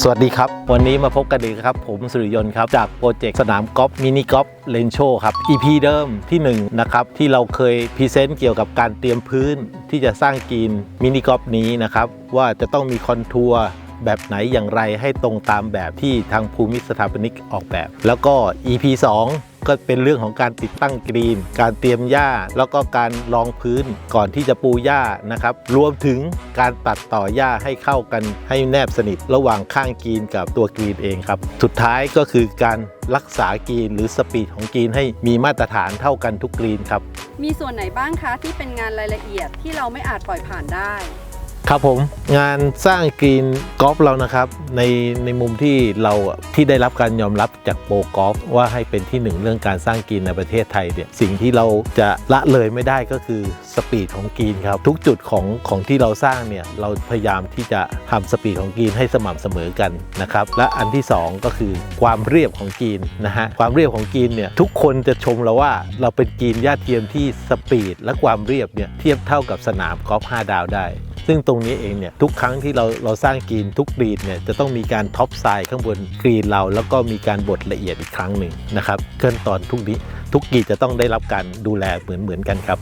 สวัสดีครับ วันนี้มาพบกันอีกครับ ผมสุริยนต์ครับ จากโปรเจกต์สนามกอล์ฟมินิกอล์ฟเลนโชครับ EP เดิมที่1นะครับที่เราเคยพรีเซนต์เกี่ยวกับการเตรียมพื้นที่จะสร้างกีนมินิกอล์ฟนี้นะครับ ว่าจะต้องมีคอนทัวร์แบบไหนอย่างไรให้ตรงตามแบบที่ทางภูมิสถาปนิกออกแบบ แล้วก็ EP 2 ก็เป็นเรื่องของการติดตั้งกรีน การเตรียมหญ้า แล้วก็การรองพื้นก่อนที่จะปูหญ้านะครับรวมถึงการตัดต่อหญ้าให้เข้ากันให้แนบสนิท ระหว่างข้างกรีนกับตัวกรีนเองครับ สุดท้ายก็คือการรักษากรีนหรือสปีดของกรีนให้มีมาตรฐานเท่ากันทุกกรีนครับ มีส่วนไหนบ้างคะที่เป็นงานรายละเอียดที่เราไม่อาจปล่อยผ่านได้ ครับผมงานสร้างกรีนกอล์ฟเรานะครับ ในในมุมที่เราที่ได้รับการยอมรับจากโปรกอล์ฟว่าให้เป็นที่หนึ่งเรื่องการสร้างกรีนในประเทศไทยเนี่ยสิ่งที่เราจะละเลยไม่ได้ก็คือสปีดของกรีนครับ ทุกจุดของของที่เราสร้างเนี่ยเราพยายามที่จะทำสปีดของกรีนให้สม่ำเสมอกันนะครับและอันที่สองก็คือความเรียบของกรีนนะฮะความเรียบของกรีนเนี่ยทุกคนจะชมเราว่าเราเป็นกรีนยอดเทียมที่สปีดและความเรียบเนี่ยเทียบเท่ากับสนามกอล์ฟ5ดาวได้ ซึ่งตรงนี้เองเนี่ยทุกครั้งที่เราเราสร้างกรีนทุกกรีนเนี่ยจะต้องมีการท็อปไซด์ข้างบนกรีนเรา แล้วก็มีการบดละเอียดอีกครั้งหนึ่งนะครับขั้นตอนทุกนี้ทุกกรีนจะต้องได้รับการดูแลเหมือนเหมือนกันครับ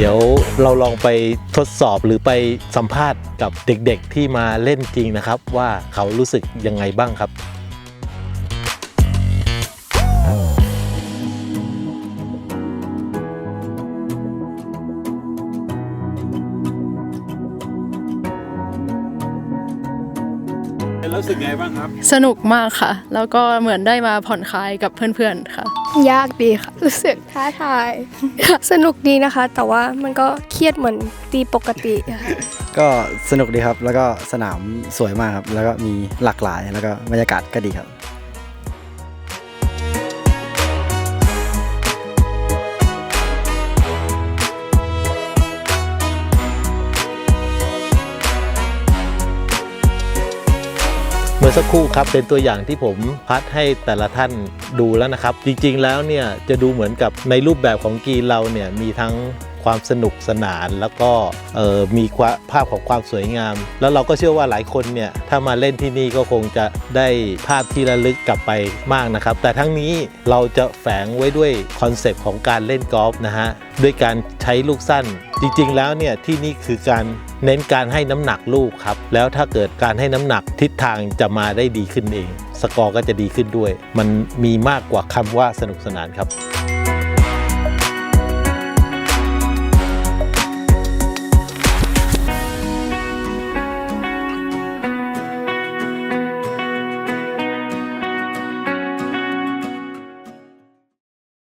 เดี๋ยวเราลองไปทดสอบหรือไปสัมภาษณ์กับเด็กๆที่มาเล่นจริงนะครับ ว่าเขารู้สึกยังไงบ้างครับ รู้สึกไงบ้างครับ สนุกมากค่ะ แล้วก็เหมือนได้มาผ่อนคลายกับเพื่อนๆค่ะ ยากดีค่ะ รู้สึกท้าทาย สนุกดีนะคะ แต่ว่ามันก็เครียดเหมือนตีปกติค่ะก็สนุกดีครับ แล้วก็สนามสวยมากครับ แล้วก็มีหลากหลาย แล้วก็บรรยากาศก็ดีครับ มื่อสักครู่ครับเป็นตัวอย่างที่ผมพัดให้แต่ละท่านดูแล้วนะครับ จริงๆแล้วเนี่ยจะดูเหมือนกับในรูปแบบของกีนเราเนี่ยมีทั้ง ความสนุกสนาน แล้วก็มีาภาพของความสวยงาม แล้วเราก็เชื่อว่าหลายคนเนี่ยถ้ามาเล่นที่นี่ก็คงจะได้ภาพที่ระลึกกลับไปมากนะครับ แต่ทั้งนี้เราจะแฝงไว้ด้วยคอนเซปต์ของการเล่นกอล์ฟนะฮะด้วยการใช้ลูกสั้น จริงๆ แล้วเนี่ยที่นี่คือการเน้นการให้น้ำหนักลูกครับ แล้วถ้าเกิดการให้น้ำหนักทิศทางจะมาได้ดีขึ้นเอง สกอร์ก็จะดีขึ้นด้วย มันมีมากกว่าคำว่าสนุกสนานครับ